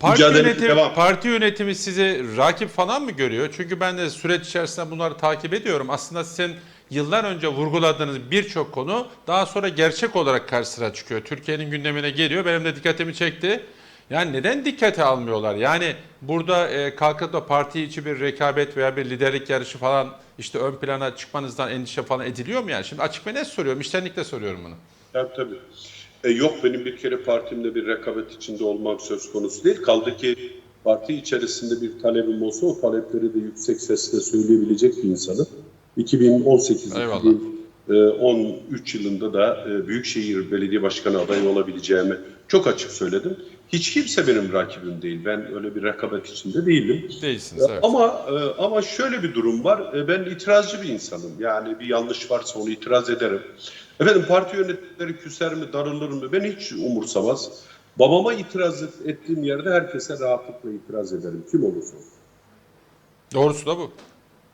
Parti yönetimi, devam. parti yönetimi sizi rakip falan mı görüyor? Çünkü ben de süreç içerisinde bunları takip ediyorum. Aslında sizin yıllar önce vurguladığınız birçok konu daha sonra gerçek olarak karşısına çıkıyor. Türkiye'nin gündemine geliyor. Benim de dikkatimi çekti. Yani neden dikkate almıyorlar? Yani burada e, kalkıp da parti içi bir rekabet veya bir liderlik yarışı falan işte ön plana çıkmanızdan endişe falan ediliyor mu yani? Şimdi açık ve net soruyorum. İştenlikle soruyorum bunu. Tabii tabii. E, yok benim bir kere partimde bir rekabet içinde olmam söz konusu değil. Kaldı ki parti içerisinde bir talebim olsa o talepleri de yüksek sesle söyleyebilecek bir insanım. 2018-2013 Eyvallah. yılında da e, Büyükşehir Belediye Başkanı adayı olabileceğimi çok açık söyledim. Hiç kimse benim rakibim değil. Ben öyle bir rekabet içinde değilim. Değilsiniz evet. Ama e, ama şöyle bir durum var. E, Ben itirazcı bir insanım. Yani bir yanlış varsa onu itiraz ederim. Efendim parti yöneticileri küser mi, darılır mı? Ben hiç umursamaz. Babama itiraz et- ettiğim yerde herkese rahatlıkla itiraz ederim. Kim olursa olsun. Doğrusu da bu.